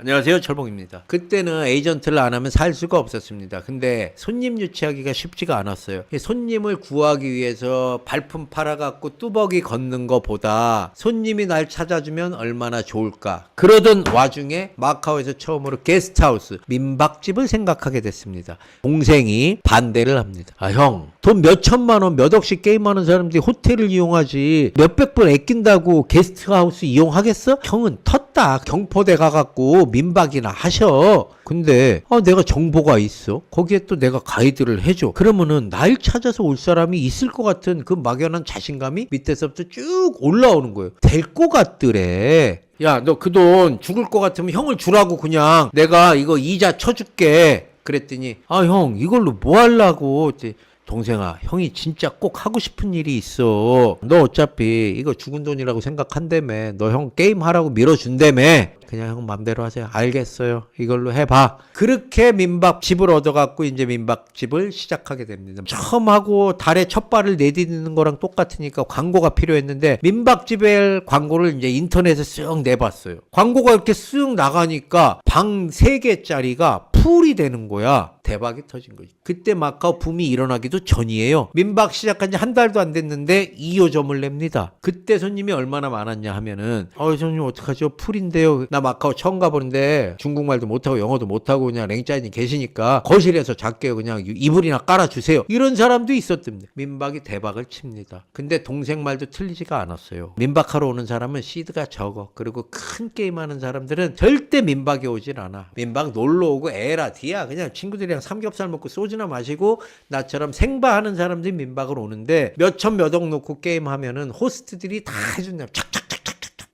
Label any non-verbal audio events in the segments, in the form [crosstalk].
안녕하세요 철봉입니다. 그때는 에이전트를 안 하면 살 수가 없었습니다. 근데 손님 유치하기가 쉽지가 않았어요. 이 손님을 구하기 위해서 발품 팔아갖고 뚜벅이 걷는 것보다 손님이 날 찾아주면 얼마나 좋을까. 그러던 와중에 마카오에서 처음으로 게스트하우스 민박집을 생각하게 됐습니다. 동생이 반대를 합니다. 아 형, 돈 몇 천만 원, 몇 억씩 게임하는 사람들이 호텔을 이용하지 몇백 불 아낀다고 게스트하우스 이용하겠어? 형은 텄다. 경포대 가갖고 민박이나 하셔. 근데 아, 내가 정보가 있어. 거기에 또 내가 가이드를 해줘. 그러면은 날 찾아서 올 사람이 있을 것 같은 그 막연한 자신감이 밑에서부터 쭉 올라오는 거예요. 될 것 같더래. 야, 너 그 돈 죽을 것 같으면 형을 주라고 그냥 내가 이거 이자 쳐줄게. 그랬더니 아 형 이걸로 뭐 이제 동생아 형이 진짜 꼭 하고 싶은 일이 있어. 너 어차피 이거 죽은 돈이라고 생각한다며. 너 형 게임 하라고 밀어준다며. 그냥 형 맘대로 하세요. 알겠어요. 이걸로 해봐. 그렇게 민박집을 얻어갖고 이제 민박집을 시작하게 됩니다. 처음 하고 달에 첫 발을 내디디는 거랑 똑같으니까 광고가 필요했는데 민박집의 광고를 이제 인터넷에 쓱 내봤어요. 광고가 이렇게 쓱 나가니까 방 3개짜리가 풀이 되는 거야. 대박이 터진 거지. 그때 마카오 붐이 일어나기도 전이에요. 민박 시작한 지 한 달도 안 됐는데 2호점을 냅니다. 그때 손님이 얼마나 많았냐 하면은 어 손님 어떡하죠? 풀인데요. 나 마카오 처음 가보는데 중국말도 못하고 영어도 못하고 그냥 랭짜인이 계시니까 거실에서 작게 그냥 이불이나 깔아주세요. 이런 사람도 있었답니다. 민박이 대박을 칩니다. 근데 동생 말도 틀리지가 않았어요. 민박하러 오는 사람은 시드가 적어. 그리고 큰 게임하는 사람들은 절대 민박에 오질 않아. 민박 놀러 오고 에라 디야 그냥 친구들이랑 삼겹살 먹고 소주나 마시고 나처럼 생바하는 사람들이 민박을 오는데 몇천 몇억 놓고 게임하면은 호스트들이 다 해준다. 착착착착착.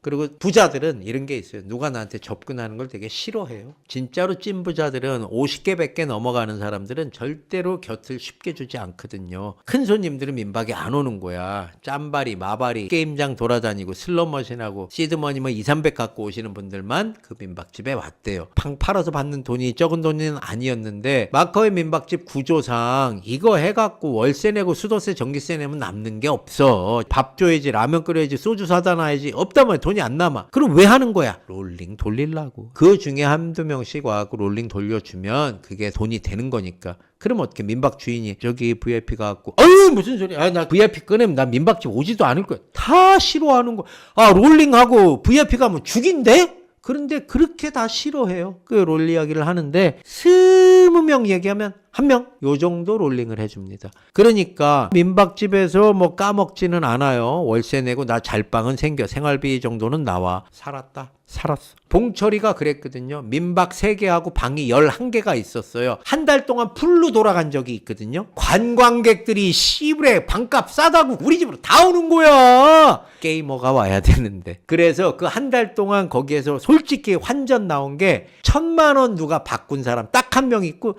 그리고 부자들은 이런 게 있어요. 누가 나한테 접근하는 걸 되게 싫어해요. 진짜로 찐 부자들은 50개, 100개 넘어가는 사람들은 절대로 곁을 쉽게 주지 않거든요. 큰 손님들은 민박에 안 오는 거야. 짬바리, 마바리, 게임장 돌아다니고 슬롯머신하고 시드머니 뭐 2, 300 갖고 오시는 분들만 그 민박집에 왔대요. 팡 팔아서 받는 돈이 적은 돈은 아니었는데 마커의 민박집 구조상 이거 해갖고 월세 내고 수도세, 전기세 내면 남는 게 없어. 밥 줘야지, 라면 끓여야지, 소주 사다 놔야지. 없다면 돈이 안 남아. 그럼 왜 하는 거야? 롤링 돌리려고. 그 중에 한두 명씩 와갖고 롤링 돌려주면 그게 돈이 되는 거니까. 그럼 어떻게 민박 주인이 저기 VIP 가갖고 아유 무슨 소리야 아, 나 VIP 꺼내면 나 민박집 오지도 않을 거야 다 싫어하는 거아 롤링하고 VIP 가면 죽인데 그런데 그렇게 다 싫어해요 그 롤 이야기를 하는데 스무 명 얘기하면 한 명 요 정도 롤링을 해줍니다 그러니까 민박집에서 뭐 까먹지는 않아요 월세 내고 나 잘방은 생겨 생활비 정도는 나와 살았다 살았어. 봉철이가 그랬거든요. 민박 3개하고 방이 11개가 있었어요. 한 달 동안 풀로 돌아간 적이 있거든요. 관광객들이 시부레 방값 싸다고 우리 집으로 다 오는 거야. 게이머가 와야 되는데. 그래서 그 한 달 동안 거기에서 솔직히 환전 나온 게 천만 원 누가 바꾼 사람 딱 한 명 있고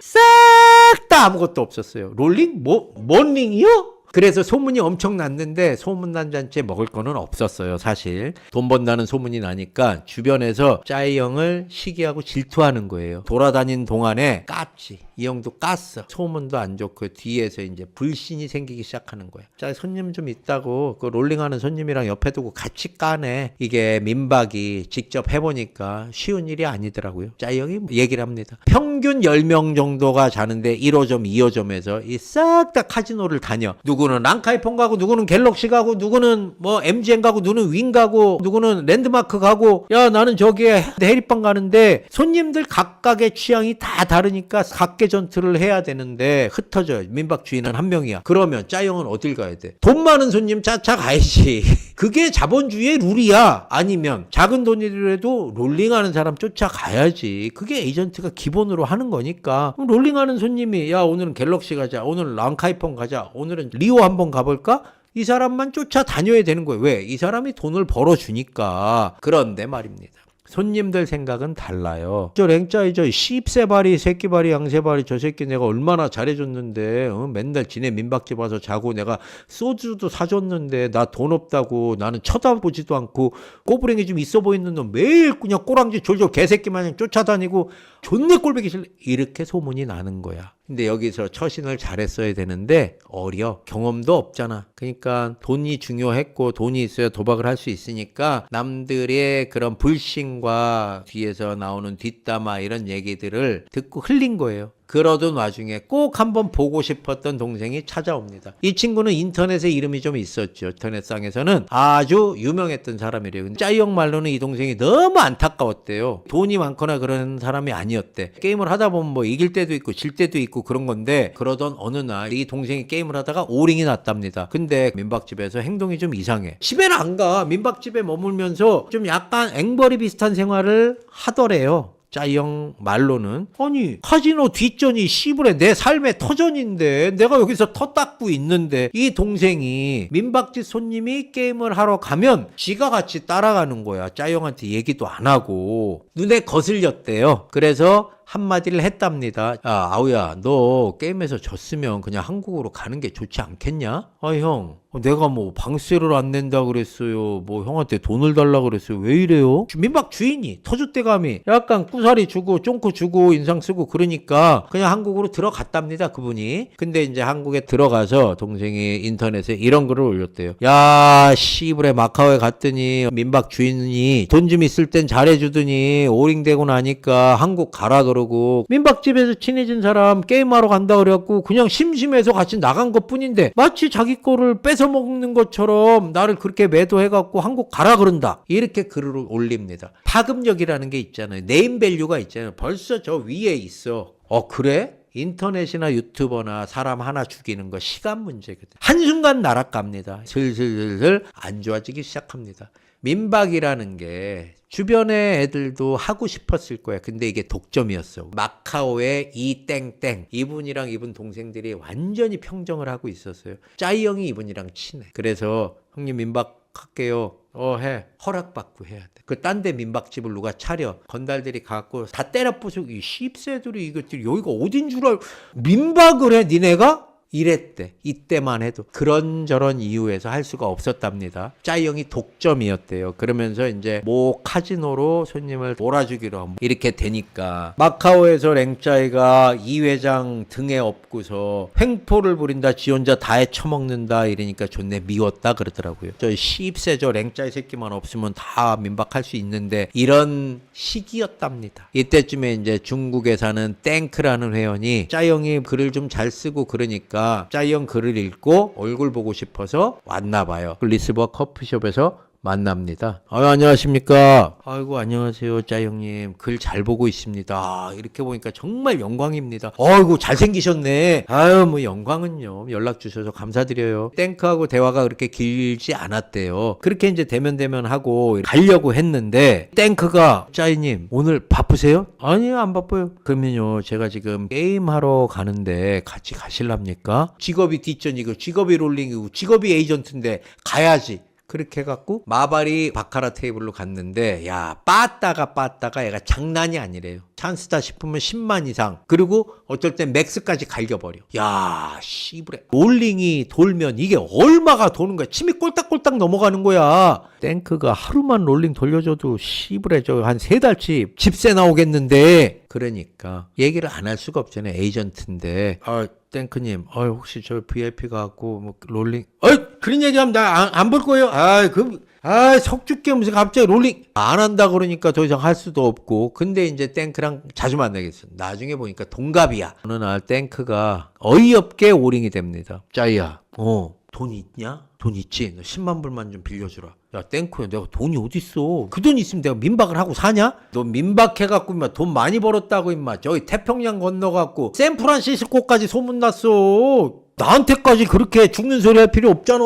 싹다 아무것도 없었어요. 롤링? 뭐, 뭔 링이요? 그래서 소문이 엄청 났는데 소문난 잔치에 먹을 거는 없었어요 사실. 돈 번다는 소문이 나니까 주변에서 짜이 형을 시기하고 질투하는 거예요. 돌아다닌 동안에 깠지. 이 형도 깠어. 소문도 안 좋고 뒤에서 이제 불신이 생기기 시작하는 거야. 자 손님 좀 있다고 그 롤링하는 손님이랑 옆에 두고 같이 까네. 이게 민박이 직접 해보니까 쉬운 일이 아니더라고요. 짜이 형이 얘기를 합니다. 평균 10명 정도가 자는데 1호점 2호점에서 이 싹 다 카지노를 다녀. 누구 는 랑카이 폰 가고 누구는 갤럭시 가고 누구는 뭐 MGN 가고 누구는 윈 가고 누구는 랜드마크 가고. 야 나는 저기에 해리빵 가는데 손님들 각각의 취향이 다 다르니까 각계 전투를 해야 되는데 흩어져 민박 주인은 한 명이야. 그러면 짜영은 어딜 가야 돼? 돈 많은 손님 짜차 가야지 [laughs] 그게 자본주의의 룰이야. 아니면 작은 돈이라도 롤링하는 사람 쫓아가야지. 그게 에이전트가 기본으로 하는 거니까. 롤링하는 손님이 야 오늘은 갤럭시 가자. 오늘은 랑카이폰 가자. 오늘은 리오 한번 가볼까? 이 사람만 쫓아다녀야 되는 거예요. 왜? 이 사람이 돈을 벌어주니까. 그런데 말입니다 손님들 생각은 달라요. 저 랭짜이 저 씹새발이 새끼발이 양새발이 저 새끼 내가 얼마나 잘해줬는데 어? 맨날 지네 민박집 와서 자고 내가 소주도 사줬는데 나 돈 없다고 나는 쳐다보지도 않고 꼬부랭이 좀 있어 보이는 놈 매일 그냥 꼬랑지 졸졸 개새끼 마냥 쫓아다니고 존내 꼴보기 싫래 이렇게 소문이 나는 거야. 근데 여기서 처신을 잘했어야 되는데 어려 경험도 없잖아. 그러니까 돈이 중요했고 돈이 있어야 도박을 할 수 있으니까 남들의 그런 불신과 뒤에서 나오는 뒷담화 이런 얘기들을 듣고 흘린 거예요. 그러던 와중에 꼭 한번 보고 싶었던 동생이 찾아옵니다. 이 친구는 인터넷에 이름이 좀 있었죠. 인터넷상에서는 아주 유명했던 사람이래요. 짜이형 말로는 이 동생이 너무 안타까웠대요. 돈이 많거나 그런 사람이 아니었대. 게임을 하다 보면 뭐 이길 때도 있고 질 때도 있고 그런 건데 그러던 어느 날 이 동생이 게임을 하다가 오링이 났답니다. 근데 민박집에서 행동이 좀 이상해. 집에는 안 가. 민박집에 머물면서 좀 약간 앵벌이 비슷한 생활을 하더래요. 짜이형 말로는 아니. 카지노 뒷전이 씨부레 내 삶의 터전인데 내가 여기서 터 닦고 있는데 이 동생이 민박집 손님이 게임을 하러 가면 지가 같이 따라가는 거야. 짜이형한테 얘기도 안 하고. 눈에 거슬렸대요. 그래서 한마디를 했답니다. 야, 아우야, 너 게임에서 졌으면 그냥 한국으로 가는 게 좋지 않겠냐? 아, 형, 내가 뭐 방세를 안 낸다 그랬어요. 뭐 형한테 돈을 달라 그랬어요. 왜 이래요? 민박 주인이 터줏대감이 약간 꾸사리 주고 쫑코 주고 인상 쓰고 그러니까 그냥 한국으로 들어갔답니다. 그분이. 근데 이제 한국에 들어가서 동생이 인터넷에 이런 글을 올렸대요. 야, 씨부레 마카오에 갔더니 민박 주인이 돈 좀 있을 땐 잘해주더니 오링되고 나니까 한국 가라 그러 고 민박집에서 친해진 사람 게임하러 간다 그래갖고 그냥 심심해서 같이 나간 것 뿐인데 마치 자기 거를 뺏어 먹는 것처럼 나를 그렇게 매도해갖고 한국 가라 그런다 이렇게 글을 올립니다 파급력이라는 게 있잖아요 네임밸류가 있잖아요 벌써 저 위에 있어 어 그래? 인터넷이나 유튜버나 사람 하나 죽이는 거 시간 문제거든. 한순간 나락갑니다. 슬슬슬슬 안 좋아지기 시작합니다. 민박이라는 게 주변의 애들도 하고 싶었을 거야. 근데 이게 독점이었어. 마카오의 이 땡땡. 이분이랑 이분 동생들이 완전히 평정을 하고 있었어요. 짜이 형이 이분이랑 친해. 그래서 형님 민박 할게요. 어, 해. 허락받고 해야 돼. 그 딴 데 민박집을 누가 차려. 건달들이 갖고 다 때려 부수고, 이 씹새들이 이것들이 여기가 어딘 줄 알, 민박을 해, 니네가? 이랬대. 이때만 해도. 그런저런 이유에서 할 수가 없었답니다. 짜이 형이 독점이었대요. 그러면서 이제 모 카지노로 손님을 몰아주기로 이렇게 되니까 마카오에서 랭짜이가 이 회장 등에 업고서 횡포를 부린다. 지 혼자 다 해쳐먹는다. 이러니까 존내 미웠다 그러더라고요. 저 시입세 저 랭짜이 새끼만 없으면 다 민박할 수 있는데 이런 시기였답니다. 이때쯤에 이제 중국에 사는 땡크라는 회원이 짜이 형이 글을 좀 잘 쓰고 그러니까 짜이 형 글을 읽고 얼굴 보고 싶어서 왔나 봐요. 그 리스버 커피숍에서 만납니다. 아유, 안녕하십니까. 아이고, 안녕하세요, 짜 형님. 글 잘 보고 있습니다. 아, 이렇게 보니까 정말 영광입니다. 아이고, 잘생기셨네. 아유, 뭐, 영광은요. 연락 주셔서 감사드려요. 땡크하고 대화가 그렇게 길지 않았대요. 그렇게 이제 대면대면 하고 가려고 했는데, 땡크가, 짜이님, 오늘 바쁘세요? 아니요, 안 바빠요. 그러면요, 제가 지금 게임하러 가는데 같이 가실랍니까? 직업이 뒷전이고, 직업이 롤링이고, 직업이 에이전트인데, 가야지. 그렇게 해갖고 마바리 바카라 테이블로 갔는데 야 빠따가 빠따가 얘가 장난이 아니래요. 찬스다 싶으면 10만 이상. 그리고 어쩔 땐 맥스까지 갈겨버려. 야 씨부레. 롤링이 돌면 이게 얼마가 도는 거야? 침이 꼴딱꼴딱 넘어가는 거야. 땡크가 하루만 롤링 돌려줘도 씨부레 저한 세 달치 집세 나오겠는데. 그러니까 얘기를 안 할 수가 없잖아요 에이전트인데. 아 땡크님, 어 혹시 저 VIP 갖고 뭐 롤링, 어 그런 얘기하면 나 안 볼 거예요. 아 그. 아, 석죽게 무슨 갑자기 롤링 안 한다 그러니까 더 이상 할 수도 없고. 근데 이제 땡크랑 자주 만나겠어. 나중에 보니까 동갑이야. 어느 날 땡크가 어이없게 오링이 됩니다. 짜이야, 어, 돈 있냐? 돈 있지? 너 10만 불만 좀 빌려주라. 야, 땡크야, 내가 돈이 어딨어? 그 돈 있으면 내가 민박을 하고 사냐? 너 민박해갖고, 임마, 돈 많이 벌었다고, 임마. 저기 태평양 건너갖고, 샌프란시스코까지 소문났어. 나한테까지 그렇게 죽는 소리 할 필요 없잖아.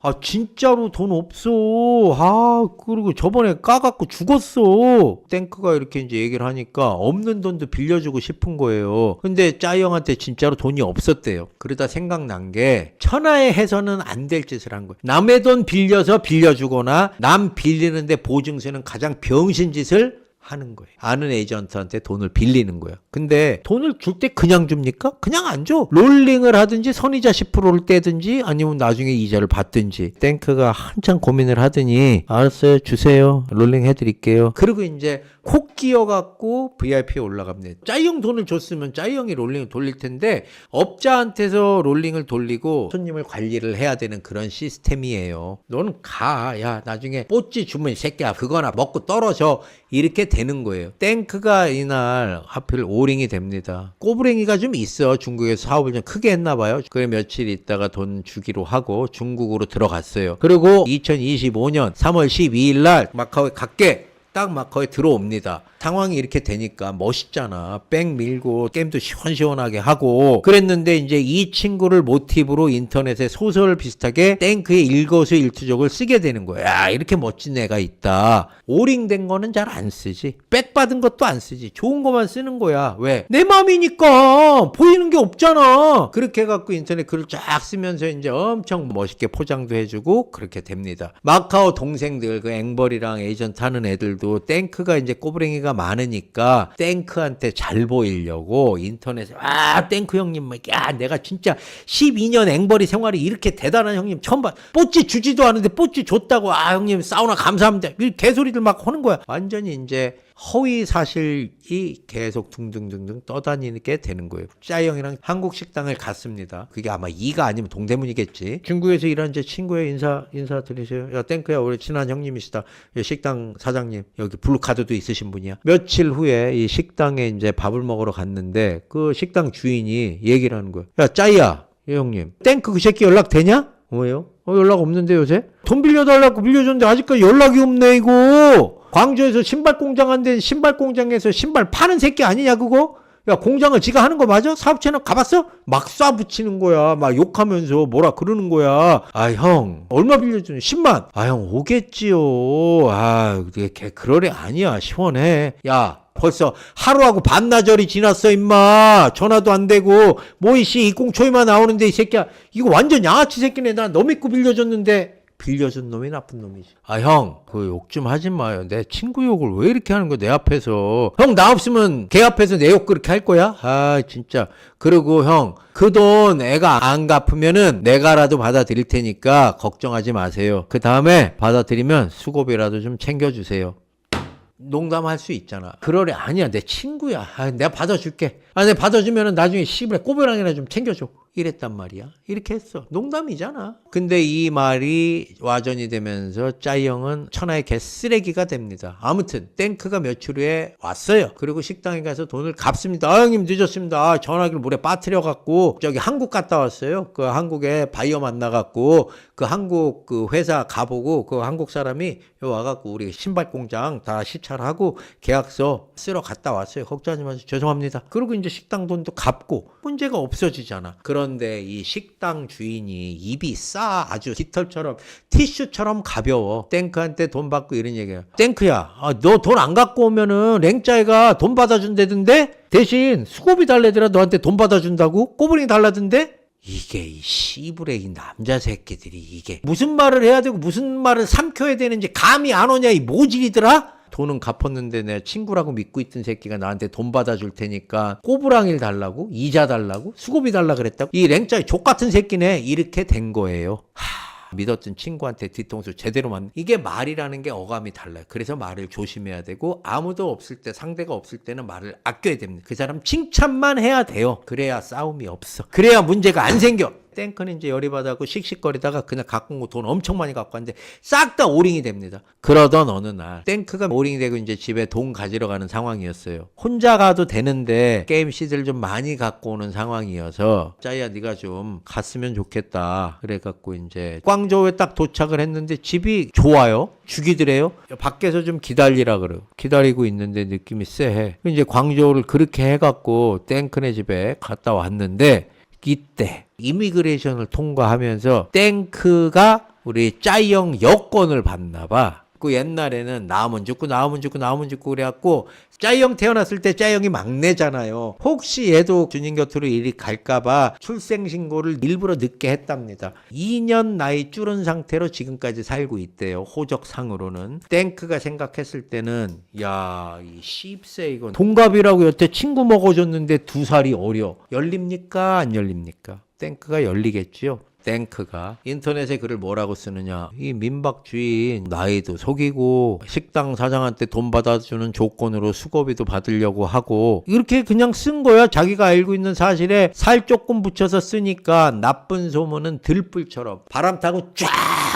아, 진짜로 돈 없어. 아, 그리고 저번에 까갖고 죽었어. 땡크가 이렇게 이제 얘기를 하니까 없는 돈도 빌려주고 싶은 거예요. 근데 짜이 형한테 진짜로 돈이 없었대요. 그러다 생각난 게 천하에 해서는 안 될 짓을 한 거예요. 남의 돈 빌려서 빌려주거나 남 빌리는데 보증서는 가장 병신 짓을 하는 거예요. 아는 에이전트한테 돈을 빌리는 거예요. 근데 돈을 줄 때 그냥 줍니까? 그냥 안 줘. 롤링을 하든지 선이자 10%를 떼든지 아니면 나중에 이자를 받든지. 땡크가 한참 고민을 하더니 알았어요. 주세요. 롤링 해드릴게요. 그리고 이제 콕 끼어갖고 VIP에 올라갑니다. 짜이형 돈을 줬으면 짜이형이 롤링을 돌릴 텐데 업자한테서 롤링을 돌리고 손님을 관리를 해야 되는 그런 시스템이에요. 너는 가. 야 나중에 뽀찌 이 새끼야 그거나 먹고 떨어져. 이렇게 되는 거예요. 땡크가 이날 하필 오링이 됩니다. 꼬부랭이가 좀 있어. 중국에서 사업을 좀 크게 했나 봐요. 그래 며칠 있다가 돈 주기로 하고 중국으로 들어갔어요. 그리고 2025년 3월 12일 날 마카오에 갈게. 딱 마커에 들어옵니다. 상황이 이렇게 되니까 멋있잖아. 백 밀고 게임도 시원시원하게 하고 그랬는데 이제 이 친구를 모티브로 인터넷에 소설 비슷하게 땡크의 일거수일투족을 쓰게 되는 거야. 야, 이렇게 멋진 애가 있다. 오링된 거는 잘 안 쓰지. 백 받은 것도 안 쓰지. 좋은 것만 쓰는 거야. 왜? 내 맘이니까 보이는 게 없잖아. 그렇게 해갖고 인터넷 글을 쫙 쓰면서 이제 엄청 멋있게 포장도 해주고 그렇게 됩니다. 마카오 동생들 그 앵벌이랑 에이전트 하는 애들도 땡크가 이제 꼬부랭이가 많으니까 땡크한테 잘 보이려고 인터넷에 아 땡크 형님 뭐, 야 내가 진짜 12년 앵벌이 생활이 이렇게 대단한 형님 처음 봐. 뽀찌 주지도 않은데 뽀찌 줬다고 아 형님 사우나 감사합니다. 이 개소리들 막 하는 거야. 완전히 이제 허위 사실이 계속 둥둥둥둥 떠다니게 되는 거예요. 짜이 형이랑 한국 식당을 갔습니다. 그게 아마 이가 아니면 동대문이겠지. 중국에서 일하는 제 친구의 인사 인사 드리세요. 야 땡크야 우리 친한 형님이시다. 이 식당 사장님 여기 블루카드도 있으신 분이야. 며칠 후에 이 식당에 이제 밥을 먹으러 갔는데 그 식당 주인이 얘기를 하는 거야. 야 짜이야 이 형님 땡크 그 새끼 연락 되냐? 뭐예요? 어, 연락 없는데 요새? 돈 빌려달라고 빌려줬는데 아직까지 연락이 없네 이거. 광주에서 신발 공장 한데 신발 공장에서 신발 파는 새끼 아니냐 그거? 야 공장을 지가 하는 거 맞아? 사업체는 가봤어? 막 쏴붙이는 거야. 막 욕하면서 뭐라 그러는 거야. 아 형 얼마 빌려주는 10만. 아 형 오겠지요. 아 그게 걔애 아니야. 시원해. 야 벌써 하루하고 반나절이 지났어 임마 전화도 안 되고 뭐 이씨 이공초이만 나오는데 이 새끼야 이거 완전 양아치 새끼네 나 너 믿고 빌려줬는데 빌려준 놈이 나쁜 놈이지 아 형 그 욕 좀 하지 마요 내 친구 욕을 왜 이렇게 하는 거야 내 앞에서 형 나 없으면 걔 앞에서 내 욕 그렇게 할 거야 아 진짜 그리고 형 그 돈 애가 안 갚으면은 내가라도 받아들일 테니까 걱정하지 마세요 그 다음에 받아들이면 수고비라도 좀 챙겨주세요 농담할 수 있잖아. 그러래 아니야 내 친구야. 아, 내가 받아줄게. 아 내가 받아주면은 나중에 씨발 꼬부랑이나 좀 챙겨줘. 이랬단 말이야. 이렇게 했어. 농담이잖아. 근데 이 말이 와전이 되면서 짜이 형은 천하의 개쓰레기가 됩니다. 아무튼 땡크가 며칠 후에 왔어요. 그리고 식당에 가서 돈을 갚습니다. 아 형님 늦었습니다. 아, 전화기를 물에 빠뜨려 갖고 저기 한국 갔다 왔어요. 그 한국에 바이어 만나 갖고 그 한국 그 회사 가보고 그 한국 사람이 요 와갖고 우리 신발 공장 다 시찰하고 계약서 쓰러 갔다 왔어요. 걱정하지 마세요. 죄송합니다. 그리고 이제 식당 돈도 갚고 문제가 없어지잖아. 그런 데 이 식당 주인이 입이 싸 아주 깃털처럼 티슈처럼 가벼워. 땡크한테 돈 받고 이런 얘기야. 땡크야, 아, 너 돈 안 갖고 오면은 랭짜이가 돈 받아준다던데 대신 수고비 달래더라 너한테 돈 받아준다고 꼬부링 달라던데 이게 이 씨부레 이 남자 새끼들이 이게 무슨 말을 해야 되고 무슨 말을 삼켜야 되는지 감이 안 오냐 이 모질이더라? 돈은 갚았는데 내 친구라고 믿고 있던 새끼가 나한테 돈 받아줄 테니까 꼬부랑일 달라고 이자 달라고 수고비 달라 그랬다고 이 랭짜이 족 같은 새끼네 이렇게 된 거예요. 하... 믿었던 친구한테 뒤통수 제대로 맞는 이게 말이라는 게 어감이 달라요. 그래서 말을 조심해야 되고 아무도 없을 때 상대가 없을 때는 말을 아껴야 됩니다. 그 사람 칭찬만 해야 돼요. 그래야 싸움이 없어. 그래야 문제가 안 생겨. 땡크는 이제 열이 받아고 씩씩거리다가 그냥 갖고 온 거 돈 엄청 많이 갖고 왔는데 싹 다 오링이 됩니다. 그러던 어느 날 땡크가 오링이 되고 이제 집에 돈 가지러 가는 상황이었어요. 혼자 가도 되는데 게임 CD를 좀 많이 갖고 오는 상황이어서 짜이야 네가 좀 갔으면 좋겠다. 그래 갖고 이제 광저우에 딱 도착을 했는데 집이 좋아요. 죽이더래요. 밖에서 좀 기다리라 그래요. 기다리고 있는데 느낌이 쎄해. 이제 광저우를 그렇게 해갖고 땡크네 집에 갔다 왔는데 이때 이미그레이션을 통과하면서 땡크가 우리 짜이형 여권을 받나 봐. 그 옛날에는 나오면 죽고 나오면 죽고 나오면 죽고 그래갖고 짜이형 태어났을 때 짜이형이 막내잖아요. 혹시 얘도 주님 곁으로 이리 갈까봐 출생신고를 일부러 늦게 했답니다. 2년 나이 줄은 상태로 지금까지 살고 있대요. 호적상으로는. 땡크가 생각했을 때는 야, 이 씹새 이건 동갑이라고 여태 친구 먹어줬는데 두 살이 어려. 열립니까? 안 열립니까? 땡크가 열리겠지요. 땡크가 인터넷에 글을 뭐라고 쓰느냐. 이 민박주의 나이도 속이고 식당 사장한테 돈 받아주는 조건으로 수고비도 받으려고 하고 이렇게 그냥 쓴 거야. 자기가 알고 있는 사실에 살 조금 붙여서 쓰니까 나쁜 소문은 들불처럼 바람 타고 쫙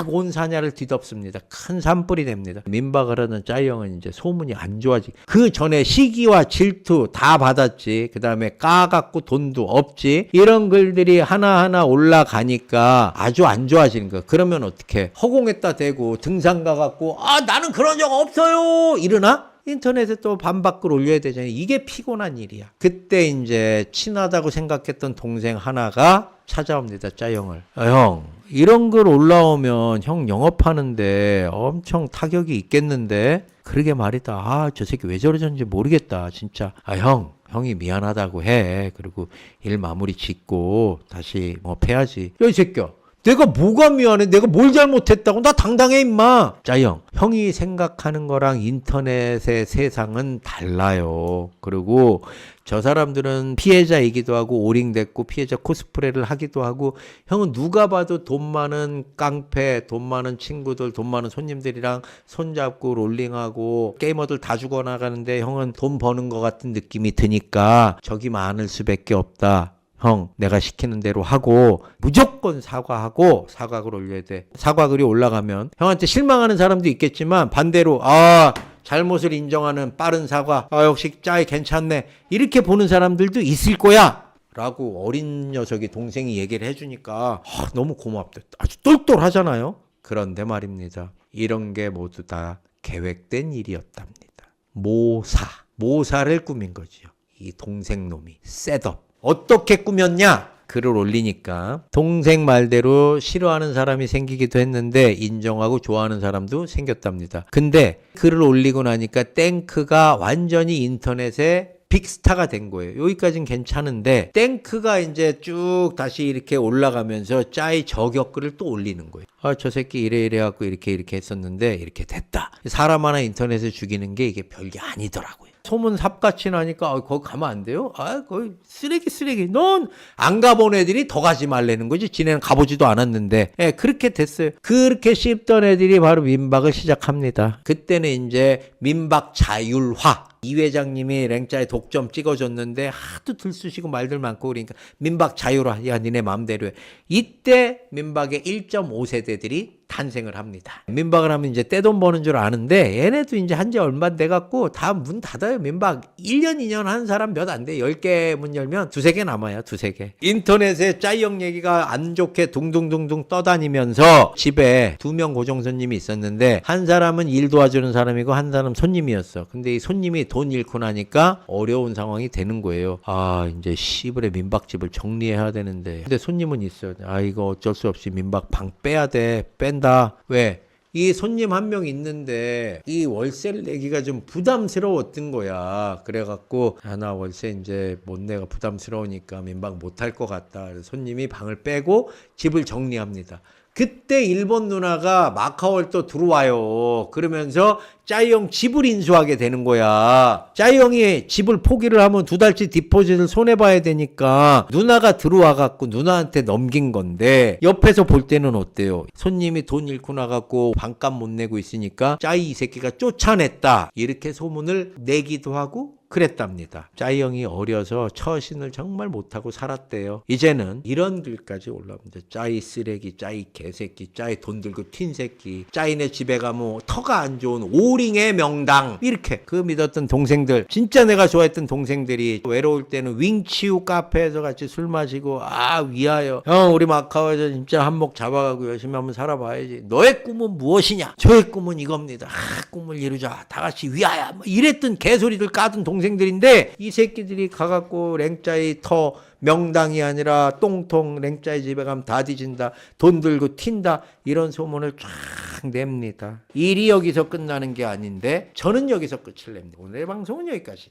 온 사냐를 뒤덮습니다. 큰 산불이 됩니다. 민박을 하는 짜이형은 이제 소문이 안 좋아지. 그 전에 시기와 질투 다 받았지. 그 다음에 까갖고 돈도 없지. 이런 글들이 하나하나 올라가니까 아주 안 좋아지는 거야 그러면 어떻게 허공에다 대고 등산 가갖고 아 나는 그런 적 없어요 이러나 인터넷에 또 반박글 올려야 되잖아요. 이게 피곤한 일이야. 그때 이제 친하다고 생각했던 동생 하나가 찾아옵니다. 짜형을. 아, 형, 이런 글 올라오면 형 영업하는데 엄청 타격이 있겠는데? 그러게 말이다. 아, 저 새끼 왜 저러는지 모르겠다. 진짜. 아, 형. 형이 미안하다고 해. 그리고 일 마무리 짓고 다시 뭐 패야지. 야, 이 새끼야. 내가 뭐가 미안해? 내가 뭘 잘못했다고? 나 당당해, 임마. 짜형, 형이 생각하는 거랑 인터넷의 세상은 달라요. 그리고 저 사람들은 피해자이기도 하고 오링됐고 피해자 코스프레를 하기도 하고 형은 누가 봐도 돈 많은 깡패, 돈 많은 친구들, 돈 많은 손님들이랑 손잡고 롤링하고 게이머들 다 죽어나가는데 형은 돈 버는 것 같은 느낌이 드니까 적이 많을 수밖에 없다. 형, 내가 시키는 대로 하고 무조건 사과하고 사과글 올려야 돼. 사과글이 올라가면 형한테 실망하는 사람도 있겠지만 반대로 아 잘못을 인정하는 빠른 사과. 아 역시 짜이 괜찮네. 이렇게 보는 사람들도 있을 거야. 라고 어린 녀석이 동생이 얘기를 해주니까 아, 너무 고맙다. 아주 똘똘하잖아요. 그런데 말입니다. 이런 게 모두 다 계획된 일이었답니다. 모사. 모사를 꾸민 거지요. 이 동생 놈이. 셋업. 어떻게 꾸몄냐? 글을 올리니까 동생 말대로 싫어하는 사람이 생기기도 했는데 인정하고 좋아하는 사람도 생겼답니다. 근데 글을 올리고 나니까 땡크가 완전히 인터넷에 빅스타가 된 거예요. 여기까지는 괜찮은데 땡크가 이제 쭉 다시 이렇게 올라가면서 짜이 저격글을 또 올리는 거예요. 아, 저 새끼 이래 이래 갖고 이렇게 이렇게 했었는데 이렇게 됐다. 사람 하나 인터넷에 죽이는 게 이게 별게 아니더라고요. 소문 삽같이 나니까 아, 거기 가면 안 돼요? 아, 거기 쓰레기 쓰레기. 넌 안 가본 애들이 더 가지 말라는 거지. 지네는 가보지도 않았는데. 예, 그렇게 됐어요. 그렇게 씹던 애들이 바로 민박을 시작합니다. 그때는 이제 민박 자율화. 이 회장님이 랭짜에 독점 찍어줬는데 하도 들쑤시고 말들 많고 그러니까 민박 자율화. 야, 니네 마음대로 해. 이때 민박의 1.5세대들이 탄생을 합니다. 민박을 하면 이제 떼돈 버는 줄 아는데 얘네도 이제 한 지 얼마 돼 갖고 다 문 닫아요. 민박 1년 2년 하는 사람 몇 안 돼. 10개 문 열면 두세 개 남아요. 두세 개. 인터넷에 짜이형 얘기가 안 좋게 둥둥둥둥 떠다니면서 집에 두 명 고정 손님이 있었는데 한 사람은 일 도와주는 사람이고 한 사람은 손님이었어. 근데 이 손님이 돈 잃고 나니까 어려운 상황이 되는 거예요. 아, 이제 시불의 민박집을 정리해야 되는데. 근데 손님은 있어요. 아, 이거 어쩔 수 없이 민박 방 빼야 돼. 뺀 다. 왜? 이 손님 한 명 있는데 이 월세를 내기가 좀 부담스러웠던 거야. 그래갖고 아, 나 월세 이제 못 내가 부담스러우니까 민박 못 할 것 같다. 손님이 방을 빼고 집을 정리합니다. 그때 일본 누나가 마카오를 또 들어와요. 그러면서 짜이형 집을 인수하게 되는 거야. 짜이형이 집을 포기를 하면 두 달치 디포짓을 손해봐야 되니까 누나가 들어와갖고 누나한테 넘긴 건데 옆에서 볼 때는 어때요? 손님이 돈 잃고 나갖고 반값 못 내고 있으니까 짜이 이 새끼가 쫓아냈다. 이렇게 소문을 내기도 하고 그랬답니다. 짜이 형이 어려서 처신을 정말 못하고 살았대요. 이제는 이런 글까지 올라옵니다. 짜이 쓰레기, 짜이 개새끼, 짜이 돈 들고 튄 새끼, 짜이네 집에 가면 터가 안 좋은 오링의 명당. 이렇게. 그 믿었던 동생들 진짜 내가 좋아했던 동생들이 외로울 때는 윙치우 카페에서 같이 술 마시고 아 위하여. 형 우리 마카오에서 진짜 한몫 잡아가고 열심히 한번 살아봐야지. 너의 꿈은 무엇이냐? 저의 꿈은 이겁니다. 아 꿈을 이루자. 다 같이 위하여. 뭐 이랬던 개소리들 까던 동생 동생들인데 이 새끼들이 가갖고 랭짜이 터 명당이 아니라 똥통 랭짜이 집에 가면 다 뒤진다 돈 들고 튄다 이런 소문을 쫙 냅니다. 일이 여기서 끝나는 게 아닌데 저는 여기서 끝을 냅니다. 오늘의 방송은 여기까지.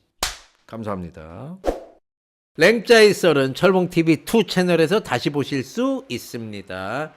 감사합니다. 랭짜이 썰은 철봉TV2 채널에서 다시 보실 수 있습니다